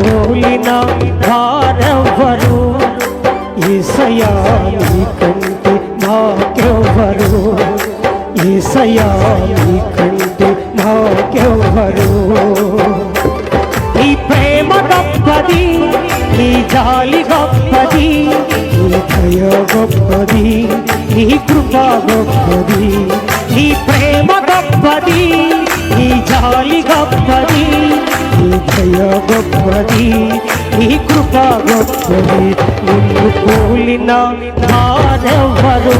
పోలిన వారెవ్వరు ఈసయాని కంటే నాకెవ్వరు ఈసయా నీ కంటే నాకెవ్వరు నీ ప్రేమ గొప్పది నీ జాలి గొప్పది నీ దయ గొప్పది నీ కృప గొప్పది నీ ప్రేమ గొప్పది నీ జాలి గొప్ప దయ గొప్పది నీ కృప గొప్పది నిన్ను కూలిన వారెవ్వరు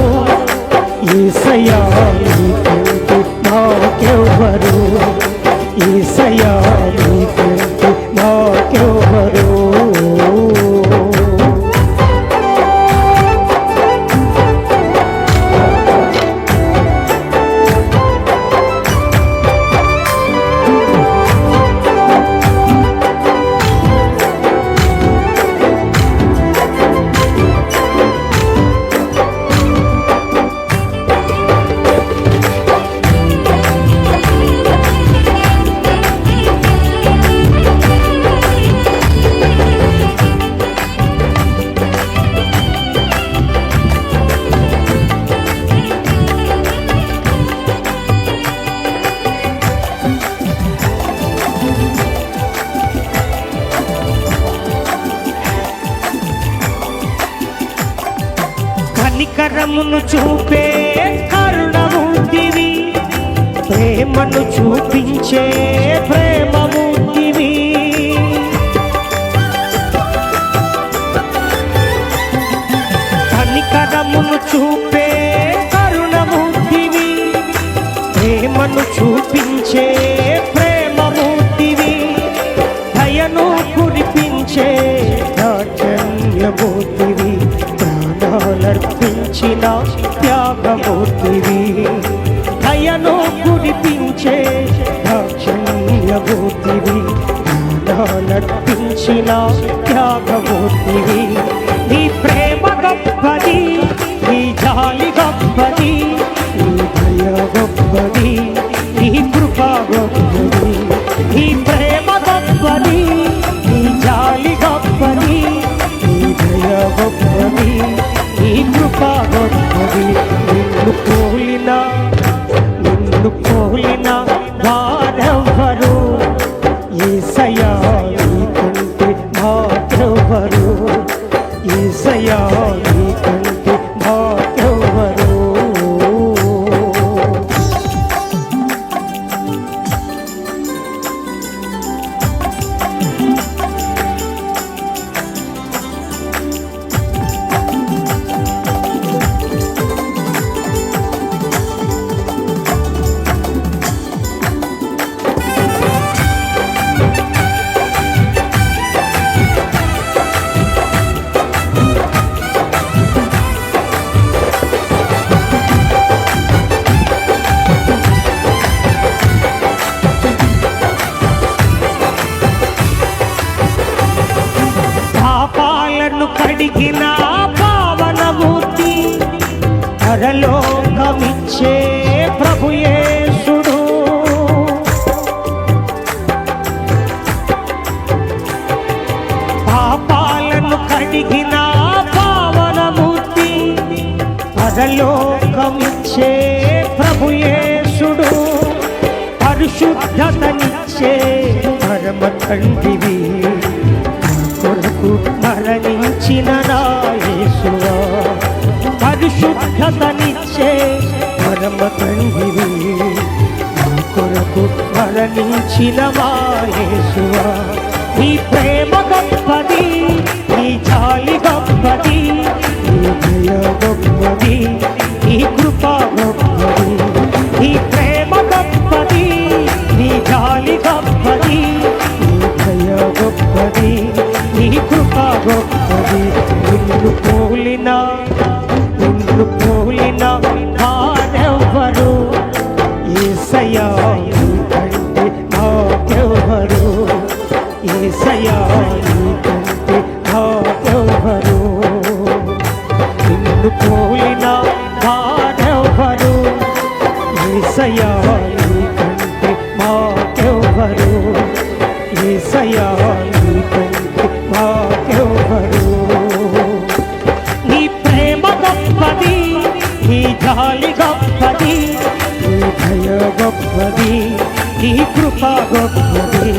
కనికరమును చూపే కరుణమూర్తివి ప్రేమను చూపించే ప్రేమమూర్తివి కనికరమును చూపే కరుణమూర్తివి ప్రేమను చూపించే ప్రాణాలర్పించిన త్యాగమూర్తివి దయను కురిపించే దాక్షణ్యమూర్తివి. నటించిన త్యాగమూర్తివి పరలోకమిచ్చే ప్రభుయేసుడు. పాపాలను కడిగిన పావనమూర్తి పరలోకమిచ్చే ప్రభుయేసుడు. పరిశుద్ధతనిచ్చే పరమ తండ్రివి కొరకు మరణించిన నాయసువా పరిశుద్ధతనిచ్చే పరమ తండ్రివి కొరకు మరణించిన మాయేసువా నీ ప్రేమ గొప్పది నీ జాలి గొప్పది నీ దయ గొప్పది నీ కృపా నిన్ను పోలిన వాడెవ్వరు ఏసయ్యా కంటే మాకెవ్వరు ఏసయ్యా కంటే మాకెవ్వరు. నీ ప్రేమ గొప్పది నీ జాలి గొప్పది నీ భయ గొప్పది నీ కృప గొప్పది.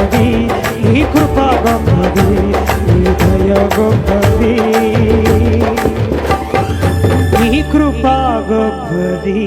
గొప్పది నీ కృప గొప్పది నీ దయ గొప్పది నీ కృప గొప్పది